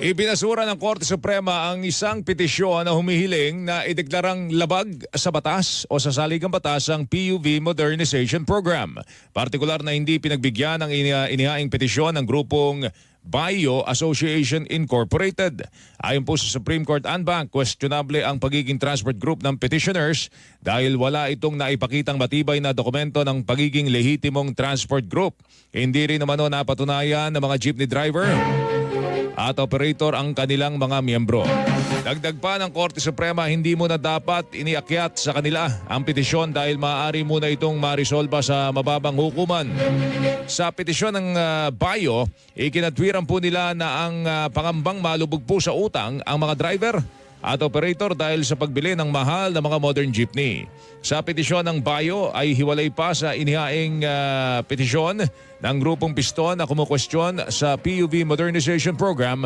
Ibinasura ng Korte Suprema ang isang petisyon na humihiling na ideklarang labag sa batas o sa saligang batas ang PUV Modernization Program. Partikular na hindi pinagbigyan ng ini- inihaing petisyon ng grupong Bio Association Incorporated. Ayon po sa Supreme Court Anbank, questionable ang pagiging transport group ng petitioners dahil wala itong naipakitang matibay na dokumento ng pagiging lehitimong transport group. Hindi rin naman o napatunayan ng mga jeepney driver at operator ang kanilang mga miyembro. Dagdag pa ng Korte Suprema, hindi mo na dapat iniakyat sa kanila ang petisyon dahil maaari muna itong marisolba sa mababang hukuman. Sa petisyon ng ah, Bayo, ikinatwiran po nila na ang ah, pangambang malubog po sa utang ang mga driver at operator dahil sa pagbili ng mahal na mga modern jeepney. Sa petisyon ng Bayo ay hiwalay pa sa inihaing ah, petisyon ng grupong piston na kumukwestiyon sa PUV Modernization Program